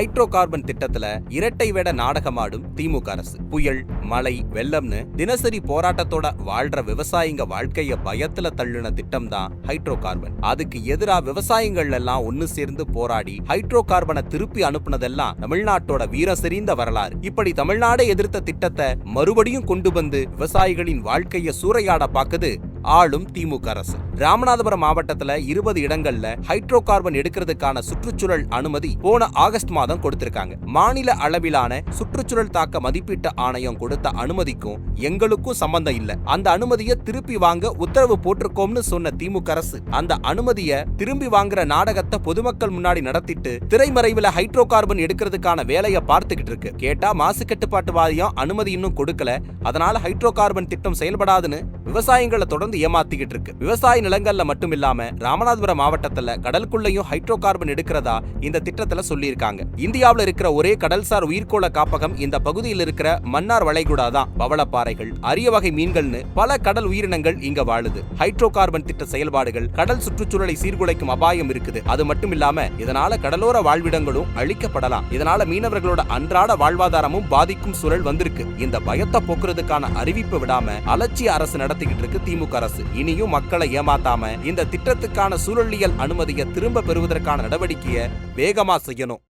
Hydro carbon திட்டத்துல இரட்டை வேட நாடகமாடும் திமுக அரசு. புயல் மழை வெள்ளம்னு தினசரி போராட்டத்தோட வாழ்ற விவசாயிங்க வாழ்க்கைய பயத்துல தள்ளுன திட்டம் தான் ஹைட்ரோ கார்பன் அதுக்கு எதிரா விவசாயிகள் எல்லாம் ஒன்னு சேர்ந்து போராடி ஹைட்ரோ கார்பனை திருப்பி அனுப்புனதெல்லாம் தமிழ்நாட்டோட வீர செறிந்த வரலாறு. இப்படி தமிழ்நாடை எதிர்த்த திட்டத்தை மறுபடியும் கொண்டு வந்து விவசாயிகளின் வாழ்க்கைய சூறையாட பாக்குது ஆளும் திமுக அரசு. ராமநாதபுரம் மாவட்டத்துல இருபது இடங்கள்ல ஹைட்ரோ கார்பன் எடுக்கிறதுக்கான சுற்றுச்சூழல் அனுமதி போன ஆகஸ்ட் மாதம் கொடுத்திருக்காங்க. மாநில அளவிலான சுற்றுச்சூழல் தாக்க மதிப்பீட்டு ஆணையம் கொடுத்த அனுமதிக்கும் எங்களுக்கும் சம்பந்தம் இல்ல. அந்த அனுமதியை திருப்பி வாங்க உத்தரவு போட்டிருக்கோம்னு சொன்ன திமுக அரசு அந்த அனுமதியை திரும்பி வாங்குற நாடகத்தை பொதுமக்கள் முன்னாடி நடத்திட்டு திரைமறைவுல ஹைட்ரோ கார்பன் எடுக்கிறதுக்கான வேலையை பார்த்துக்கிட்டு இருக்கு. கேட்டா மாசு கட்டுப்பாட்டு வாரியம் அனுமதி இன்னும் கொடுக்கல. அதனால ஹைட்ரோ கார்பன் திட்டம் செயல்படாதுன்னு விவசாயிகளை தொடர்ந்து ஏமாத்திக்கிட்டு இருக்கு. விவசாய நிலங்கள்ல மட்டும் இல்லாம ராமநாதபுரம் மாவட்டத்துல கடலுக்குள்ளேயும் ஹைட்ரோ கார்பன் எடுக்கிறதா இந்த திட்டத்துல சொல்லியிருக்காங்க. இந்தியாவில் இருக்கிற ஒரே கடல்சார் உயிர்கோள காப்பகம் இந்த பகுதியில் இருக்கிற மன்னார் வளைகுடா தான். பவளப்பாறைகள் அரிய வகை மீன்கள்னு பல கடல் உயிரினங்கள் இங்க வாழுது. ஹைட்ரோ கார்பன் திட்ட செயல்பாடுகள் கடல் சுற்றுச்சூழலை சீர்குலைக்கும் அபாயம் இருக்குது. அது மட்டும் இல்லாம இதனால கடலோர வாழ்விடங்களும் அழிக்கப்படலாம். இதனால மீனவர்களோட அன்றாட வாழ்வாதாரமும் பாதிக்கும் சூழல் வந்திருக்கு. இந்த பயத்தை போக்குறதுக்கான அறிவிப்பு விடாம அலட்சிய அரசு நடத்திக்கிட்டு இருக்கு திமுக அரசு இனியும் மக்களை ஏமாத்தாம இந்த திட்டத்துக்கான சூழலியல் அனுமதியை திரும்ப பெறுவதற்கான நடவடிக்கையை வேகமா செய்யணும்.